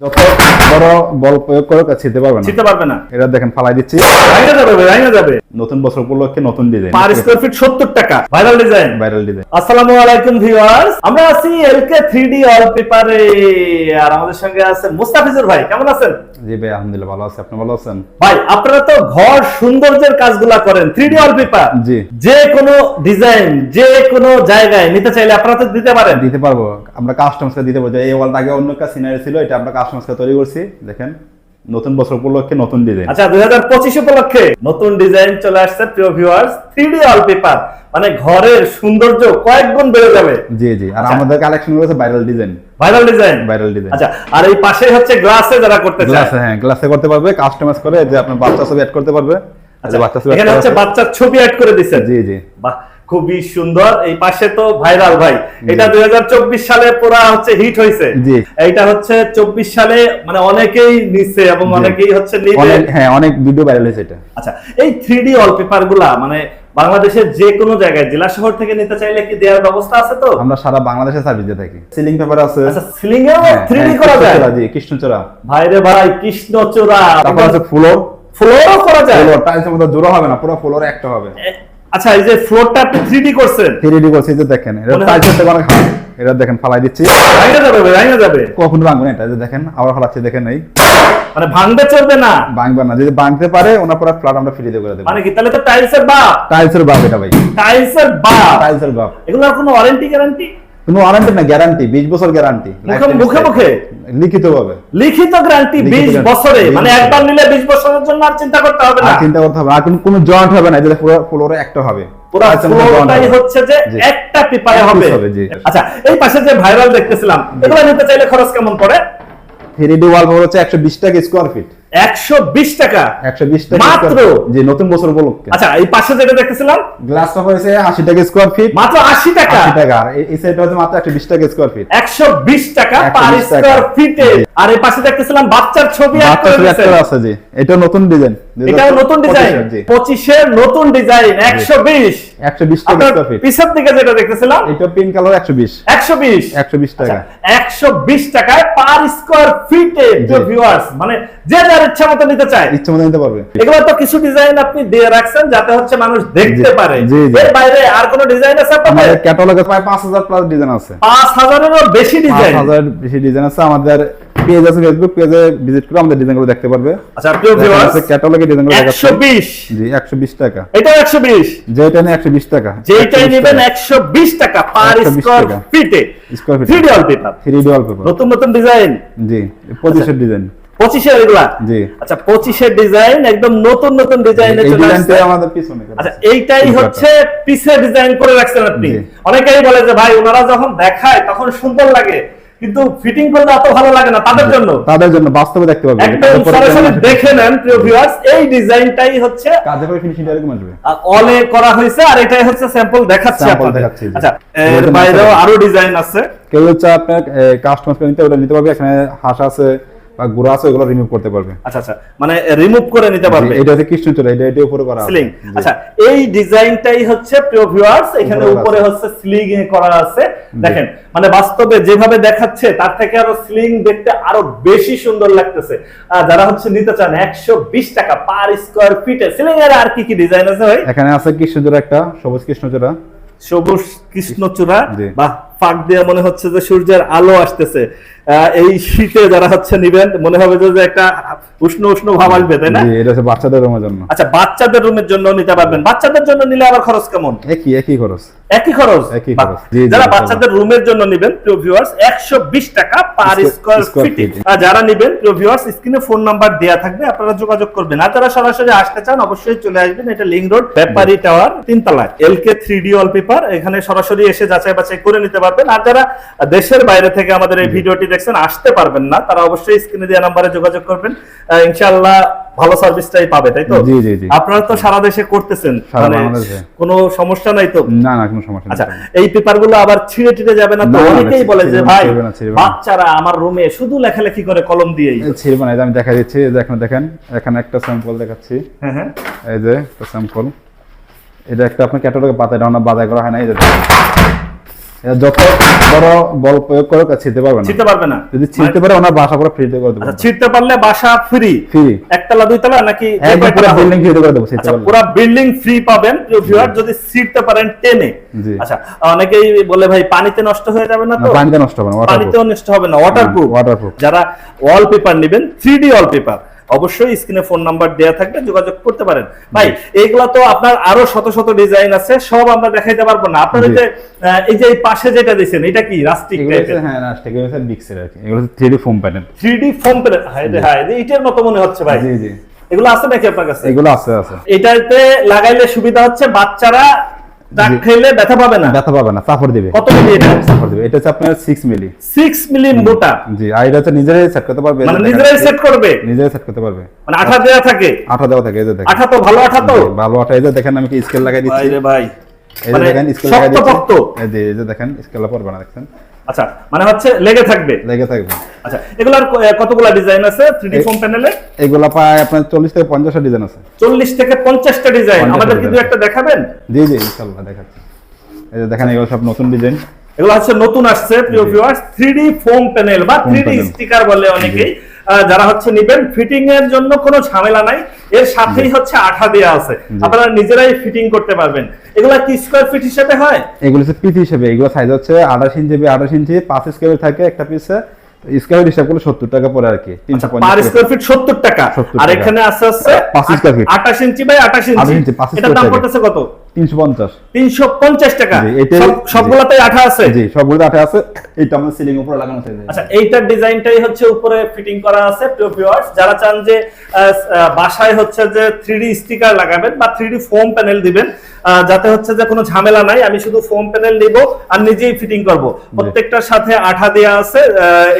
যত বড় বল প্রয়োগ করো ছিতে পারবে না। ছিতে পারবে না। এটা দেখেন ফালাই দিচ্ছি। যাবে যাবে। নতুন বছর উপলক্ষে নতুন ডিজাইন পার স্কোয়ার ফিট সত্তর টাকা। ভাইরাল ডিজাইন ভাইরাল ডিজাইন আসসালামু আলাইকুম ভিউয়ার্স আমরা আছি এলকে থ্রি ডি অল পেপারে আর আমাদের সঙ্গে আছেন মুস্তাফিজুর ভাই। কেমন আছেন? জি ভাই আলহামদুলিল্লাহ ভালো আছে। আপনি ভালো আছেন? ভাই আপনারা তো ঘর সৌন্দর্যের কাজগুলা করেন। থ্রি ডি অল পেপার জি। যে কোনো ডিজাইন যে কোনো জায়গায় নিতে চাইলে আপনারা তো দিতে পারেন। দিতে পারব। আমরা কাস্টমার্সকে দিতে পারব। এই ওয়ালটা আগে অন্য একটা সিনারি ছিল এটা আমরা কাস্টমার্সকে তৈরি করছি। দেখেন নতুন বছর উপলক্ষে নতুন ডিজাইন আচ্ছা দুই হাজার পঁচিশ উপলক্ষে নতুন ডিজাইন চলে আসছে প্রিয় viewers three D wallpaper মানে ঘরের সৌন্দর্য কয়েক গুণ বেড়ে যাবে। জি জি আর আচ্ছা। আমাদের কালেকশন রয়েছে viral design viral design viral design আচ্ছা আর এই পাশে হচ্ছে গ্লাসে যারা করতে চায়। গ্লাসে হ্যাঁ গ্লাসে করতে পারবে কাস্টমাইজ করে যে আপনার বাচ্চা ছবি অ্যাড করতে পারবে। আচ্ছা, বাচ্চা ছবি এখানে হচ্ছে বাচ্চার ছবি অ্যাড করে দিচ্ছেন। জি জি। বাহ খুবই সুন্দর। এই পাশে তো ভাইরাল ভাই। এটা দুই সালে পুরা হচ্ছে হিট হয়েছে। জি। এইটা হচ্ছে চব্বিশ সালে মানে অনেকেই নিচ্ছে এবং অনেকেই হচ্ছে হ্যাঁ অনেক ভিডিও ভাইরাল হয়েছে এটা। আচ্ছা এই থ্রি ডি ওয়ালপেপারগুলা মানে বাংলাদেশের যে কোনো জায়গায় জেলা শহর থেকে নিতে চাইলে কি দেওয়ার ব্যবস্থা আছে তো? আমরা সারা বাংলাদেশে সার্ভিস দিয়ে থাকি। সিলিং পেপার আছে। আচ্ছা সিলিং এও হ্যাঁ, থ্রি ডি হ্যাঁ, করা যায়? জি কৃষ্ণচূড়া। ভাইরে ভাই কৃষ্ণচূড়া। তারপর আছে ফ্লোর ফ্লোরও করা যায়? ফ্লোর টাইলসের মধ্যে জোড়া হবে না পুরো ফ্লোর একটা হবে। এ- আচ্ছা এই যে ফ্লোরটা আপনি থ্রি ডি করছেন। থ্রি ডি করছি যে দেখেন এটা মনে করতে পারে থেকে অনেক হার্ড এটা দেখেন ফালাই দিচ্ছি। ভাঙা যাবে ভাই, ভাঙা যাবে। কখন ভাঙবে না এটা যে দেখেন আবার ফালাচ্ছি দেখেন এই। মানে ভাঙতে চলবে না। ভাঙবে না যদি ভাঙতে পারে ওনার পুরো ফ্ল্যাট আমরা ফ্রি দিয়ে করে দেবো। মানে কি তাহলে তো টাইলসের বাপ? টাইলসের বাপ এটা ভাই। টাইলসের বাপ। টাইলসের বাপ। এগুলোর কোনো ওয়ারেন্টি গ্যারান্টি কোনো ওয়ারেন্টি না গ্যারান্টি বিশ বছর গ্যারান্টি মুখে- মুখে? লিখিত ভাবে লিখিত গ্যারান্টি লিখিত বিশ guarantee, বছরে মানে একবার নিলে বিশ বছরের জন্য আর চিন্তা করতে হবে না। চিন্তা করতে হবে আর কোনো জয়েন্ট হবে না এটা পুরো ফ্লোরে একটা হবে। পুরো ফ্লোরটাই হচ্ছে যে একটা পেপারে হবে। আচ্ছা এই পাশে যে ভাইরাল দেখতেছিলাম এগুলো নিতে চাইলে খরচ কেমন পড়ে? থ্রি ডি ওয়াল হচ্ছে একশো বিশ টাকা স্কোয়ার ফিট একশো বিশ টাকা। একশো বিশ টাকা মাত্র? যে নতুন বছর উপলক্ষে। আচ্ছা এই পাশে যেটা দেখতেছিলাম? গ্লাস টপ হয়েছে আশি টাকা স্কোয়ার ফিট মাত্র আশি টাকা। আশি টাকা। এই- সাইডটা হচ্ছে মাত্র একশো বিশ টাকা স্কোয়ার ফিট একশো বিশ টাকা 120 পার টাকা। ফিটে। আর এই পাশে দেখতেছিলাম বাচ্চার ছবি আছে জি। এটা নতুন ডিজাইন নতুন ডিজাইন নতুন ডিজাইন একশো বিশ। একশো বিশ টাকা দিকে যেটা দেখতেছিলাম এটা পিঙ্ক কালার একশো বিশ। একশো বিশ। একশো বিশ টাকা। একশো বিশ টাকায় পার স্কোয়ার ফিটে জি। ভিউয়ার্স মানে যে যার ইচ্ছা মতো নিতে চায়। ইচ্ছে মতো নিতে পারবে। এগুলো তো কিছু ডিজাইন আপনি দিয়ে রাখছেন যাতে হচ্ছে মানুষ দেখতে পারে। এর বাইরে আর কোন ডিজাইন আছে আপনাদের ক্যাটালগে প্রায় পাঁচ হাজার প্লাস ডিজাইন আছে। পাঁচ হাজারেরও বেশি ডিজাইন হাজার বেশি ডিজাইন আছে। আমাদের পেজ আছে ফেসবুক পেজে ভিজিট করে আমাদের ডিজাইনগুলো দেখতে পারবে। আচ্ছা প্রিয় ভিউয়ার্স ক্যাটালগে ডিজাইনগুলো দেখাচ্ছে। একশো বিশ। জি একশো বিশ টাকা। এটাও একশো বিশ। যেটা নিয়ে একশো বিশ টাকা যেটাই 120 নেবেন টাকা। একশো বিশ টাকা পার 120 স্কোয়ার। ফিটে feet। Three D wallpaper three D paper নতুন নতুন ডিজাইন জি পঁচিশের ডিজাইন পঁচিশের এগুলা? জি। আচ্ছা পঁচিশের ডিজাইন একদম নতুন নতুন ডিজাইনে চলে আসছে। আমাদের পিছনে আচ্ছা এইটাই হচ্ছে পিছে ডিজাইন করে রাখছেন আপনি। অনেকেই বলে যে ভাই ওনারা যখন দেখায় তখন সুন্দর লাগে। কিন্তু ফিটিং করলে এত ভালো লাগে না তাদের জন্য। তাদের জন্য বাস্তবে দেখতে পাবেন একদম সরাসরি দেখে নেন প্রিয় ভিউয়ার্স এই ডিজাইনটাই হচ্ছে কাজে করে ফিনিশিং এরকম আসবে। অলে করা হয়েছে আর এটাই হচ্ছে স্যাম্পল দেখাচ্ছি আপনাদের। আচ্ছা এর বাইরেও আরও ডিজাইন আছে। কেউ হচ্ছে আপনার কাস্টমার নিতে ওটা নিতে পারবে এখানে হাঁস আছে বা গুড়া আছে ওগুলো রিমুভ করতে পারবে। আচ্ছা আচ্ছা মানে রিমুভ করে নিতে পারবে। এটা হচ্ছে কৃষ্ণচূড়া এটা এটা উপরে করা। সিলিং আচ্ছা এই ডিজাইনটাই হচ্ছে প্রিয় ভিউয়ার্স এখানে উপরে হচ্ছে স্লিং করা আছে। দেখেন মানে বাস্তবে যেভাবে দেখাচ্ছে তার থেকে আরও স্লিং দেখতে আরও বেশি সুন্দর লাগতেছে। যারা হচ্ছে নিতে চান একশো বিশ টাকা পার স্কোয়ার ফিটে সিলিং এর আর কি কি ডিজাইন আছে ভাই? এখানে আছে কৃষ্ণচূড়া একটা সবুজ কৃষ্ণচূড়া সবুজ কৃষ্ণচূড়া জি। ফাঁক দিয়ে মনে হচ্ছে যে সূর্যের আলো আসতেছে। এই শীতে যারা হচ্ছে নিবেন মনে হবে যে একটা উষ্ণ উষ্ণ ভাব আসবে তাই না? এটা হচ্ছে বাচ্চাদের রুমের জন্য। আচ্ছা বাচ্চাদের রুমের জন্য নিতে পারবেন। বাচ্চাদের জন্য নিলে আবার খরচ কেমন? একই একই খরচ। একই খরচ? একই খরচ। যারা বাচ্চাদের রুমের জন্য নেবেন প্রিয় ভিউয়ার্স 120 টাকা পার স্কয়ার ফিট feet। যারা নেবেন প্রিয় ভিউয়ার্স স্ক্রিনে ফোন নাম্বার দেয়া থাকবে আপনারা যোগাযোগ করবেন। আর যারা সরাসরি আসতে চান অবশ্যই চলে আসবেন এটা লিংক রোড ব্যাপারী টাওয়ার তিনতলায়। এলকে থ্রি ডি পেপার এখানে সরাসরি এসে যাচাই বাছাই করে নিতে পারবেন। আর যারা দেশের বাইরে থেকে আমাদের এই ভিডিওটি দেখছেন আসতে পারবেন না তারা অবশ্যই স্ক্রিনে দেওয়া নাম্বারে যোগাযোগ করবেন। ইনশাআল্লাহ ভালো সার্ভিসটাই পাবে তাই তো? জি, জি, জি। আপনারা তো সারা দেশে করতেছেন মানে কোনো সমস্যা নাই তো? না না কোনো সমস্যা আচ্ছা এই পেপারগুলো আবার ছিঁড়ে টিড়ে যাবে না তো? অনেকেই বলে যে ভাই। বাচ্চারা আমার রুমে শুধু লেখালেখি করে কলম দিয়েই। ছিড়বে না আমি দেখা দিচ্ছি এখানে দেখেন এখানে একটা স্যাম্পল দেখাচ্ছি। হ্যাঁ হ্যাঁ। এই যে একটা স্যাম্পল এটা একটা আপনার ক্যাটালগে পাতা এটা বাজার করা হয় না এই যে দেখেন। যত বড় বল প্রয়োগ করো ছিলতে পারবে না। ছিটতে পারবে না। যদি ছিলতে পারে ওনার বাসা পুরো ফ্রিতে করে দেবো। আচ্ছা ছিটতে পারলে বাসা ফ্রি ফ্রি একতলা দুইতলা নাকি পুরো বিল্ডিং ফ্রিতে করে দেবো আচ্ছা পুরো বিল্ডিং ফ্রি পাবেন ভিউয়ার যদি ছিটতে পারেন টেনে। আচ্ছা অনেকেই বলে ভাই পানিতে নষ্ট হয়ে যাবে না তো? পানিতে নষ্ট হবে না। পানিতেও নষ্ট হবে না ওয়াটারপ্রুফ waterproof। যারা ওয়ালপেপার নেবেন থ্রি ডি ওয়ালপেপার অবশ্যই স্ক্রিনে ফোন নাম্বার দেয়া থাকবে যোগাযোগ করতে পারেন। ভাই এইগুলা তো আপনার আরও শত শত ডিজাইন আছে সব আমরা দেখাইতে পারব না। আপনার এই যে এই যে পাশে যেটা দিয়েছেন এটা কি রাস্টিক হচ্ছে হ্যাঁ না এগুলো হচ্ছে বিক্সের আর কি। এগুলো হচ্ছে three foam panel three D foam plate high ray high ray, ইটের মতো মনে হচ্ছে ভাই। জি জি। এগুলো আছে নাকি আপনার কাছে? এগুলো আছে আছে। এটাতে লাগাইলে সুবিধা হচ্ছে বাচ্চারা ডাক জি। ব্যথা পাবে না। ব্যথা পাবে না চাপড় দিবে। কত মিলি এটা? চাপড় দিবে। এটা হচ্ছে আপনার সিক্স মিলি। সিক্স মিলি মোটা। জি আর এটা হচ্ছে নিজেরাই সেট করতে পারবে। মানে নিজেরাই সেট করবে? নিজেরাই সেট করতে পারবে। মানে আঠা দেওয়া থাকে? আঠা দেওয়া থাকে এই যে দেখেন। আঠা তো ভালো আঠা তো? ভালো আঠা। এই যে দেখেন আমি কি স্কেল লাগাই দিচ্ছি? ভাই ভাই। এই যে মানে দেখেন স্কেল লাগাই দিচ্ছি। এই যে দেখেন স্কেল পড়বে না দেখছেন? আচ্ছা মানে হচ্ছে লেগে থাকবে। লেগে থাকবে। আচ্ছা এগুলার কতগুলা ডিজাইন আছে থ্রি এই- ফোম প্যানেলে এগুলা পায় আপনার চল্লিশ থেকে পঞ্চাশটা ডিজাইন আছে। চল্লিশ থেকে পঞ্চাশটা ডিজাইন আমাদের। কিন্তু একটা দেখাবেন? জি জি ইনশাআল্লাহ দেখাচ্ছি। এই যে দেখেন এগুলো সব নতুন ডিজাইন এগুলো হচ্ছে নতুন আসছে প্রিয়। ভিউয়ার্স থ্রি ফোম প্যানেল বা থ্রি panel। স্টিকার বলে অনেকেই যারা হচ্ছে নিবেন ফিটিং এর জন্য কোনো ঝামেলা নাই এর সাথেই হচ্ছে আঠা দেওয়া আছে। আপনারা নিজেরাই ফিটিং করতে পারবেন। এগুলা কি স্কোয়ার ফিট হিসেবে হয়? এগুলো হচ্ছে পিস হিসেবে এগুলো সাইজ হচ্ছে আঠাশ ইঞ্চি বাই আঠাশ ইঞ্চি পাঁচ স্কেল থাকে একটা পিসে স্কোয়ার হিসাব করলে সত্তর টাকা পরে আর কি পার স্কোয়ার ফিট সত্তর টাকা। আর এখানে আছে আছে পাঁচ square feet। আঠাশ ইঞ্চি বাই আঠাশ 28 ইঞ্চি এটার দাম পড়তেছে কত? তিনশো পঞ্চাশ। তিনশো পঞ্চাশ টাকা? জি, সব- সবগুলাতে আঠা আছে? জি সবগুলো আঠা আছে। এইটা আমার সিলিং উপরে লাগানো আচ্ছা এইটার ডিজাইনটাই হচ্ছে উপরে ফিটিং করা আছে প্রিয় ভিউয়ার্স যারা চান যে বাসায় হচ্ছে যে থ্রি স্টিকার লাগাবেন বা থ্রি ফোম প্যানেল দিবেন যাতে হচ্ছে যে কোনো ঝামেলা নাই আমি শুধু ফোম প্যানেল নিব আর নিজেই ফিটিং করব। প্রত্যেকটার সাথে আঠা দেওয়া আছে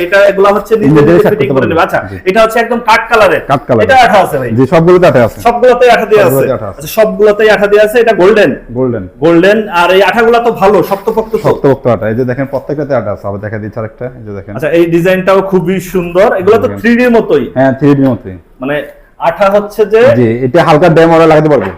এটা এগুলা হচ্ছে নিজে নিজে ফিটিং করে। নেবে। আচ্ছা এটা হচ্ছে একদম কাঠ কালারের কাঠ colour। এটা আঠা আছে ভাই। জি সবগুলোতে আঠা আছে। সবগুলোতেই আঠা দেওয়া আছে। আচ্ছা সবগুলোতেই আঠা দেওয়া আছে। এটা গোল্ডেন গোল্ডেন গোল্ডেন আর এই আঠাগুলা তো ভালো শক্তপোক্ত শক্তপোক্ত আঠা। এই যে দেখেন প্রত্যেকটাতে আঠা আছে। আবার দেখা দিচ্ছে আরেকটা এই যে দেখেন। আচ্ছা এই ডিজাইনটাও খুবই সুন্দর। এগুলো তো দেখেন। এর ডির মতোই। হ্যাঁ থ্রি ডি মতোই। মানে আঠা হচ্ছে যে জি এটা হালকা ড্যাম লাগাতে পারবে।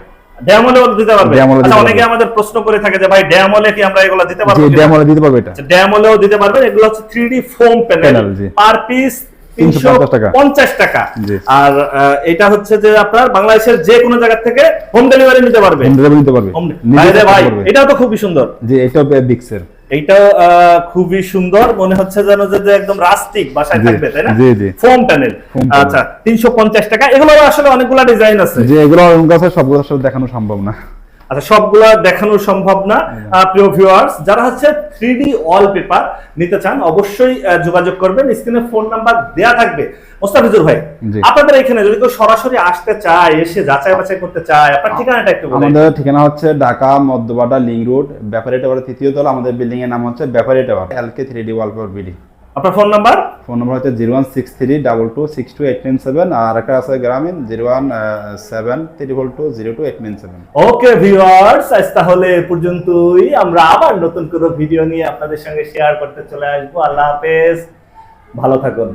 ড্যামলেও দিতে পারবে। আচ্ছা অনেকে আমাদের প্রশ্ন করে থাকে যে ভাই ড্যামলে কি আমরা এগুলো দিতে পারব জি দিতে পারবে এটা। আচ্ছা, ড্যামলেও দিতে পারবেন এগুলো হচ্ছে 3D foam panel Panel, per piece 350 টাকা। 350 টাকা। জি। আর এটা হচ্ছে যে আপনার বাংলাদেশের যে কোনো জায়গা থেকে হোম ডেলিভারি নিতে পারবে। হোম ডেলিভারি দিতে পারবে। ভাই। এটাও তো খুবই সুন্দর। যে এটা বিক্সের এইটাও আহ, খুবই সুন্দর। মনে হচ্ছে যেন যে একদম রাস্টিক বাসায় থাকবে তাই না। Foam panel. আচ্ছা 350 টাকা। এগুলো আসলে অনেকগুলো ডিজাইন আছে। যে এগুলো আমার কাছে সবগুলো আসলে দেখানো সম্ভব না। আচ্ছা সবগুলা দেখানো সম্ভব না। প্রিয় ভিউয়ার্স যারা হচ্ছে থ্রি ডি ওয়ালপেপার নিতে চান অবশ্যই যোগাযোগ করবেন। স্ক্রিনে ফোন নাম্বার দেয়া থাকবে। মোস্তাফিজুর ভাই আপনাদের এখানে যদি কেউ সরাসরি আসতে চায় এসে যাচাই বাছাই করতে চায় আপনার ঠিকানাটা একটু বলেন। আমাদের ঠিকানা হচ্ছে Dhaka Madhyabadda link road Bepari tower তৃতীয় তলা। আমাদের বিল্ডিং এর নাম হচ্ছে Bepari tower LK three D wallpaper BD আপনার ফোন নাম্বার? ফোন নাম্বার হচ্ছে zero one six three double two six two eight nine seven আর একটা আছে Grameen zero one seven three four two zero two eight nine seven. Okay viewers আজ তাহলে এ পর্যন্তই। আমরা আবার নতুন কোনো ভিডিও নিয়ে আপনাদের সঙ্গে শেয়ার করতে চলে আসব। আল্লাহ হাফেজ। ভালো থাকুন।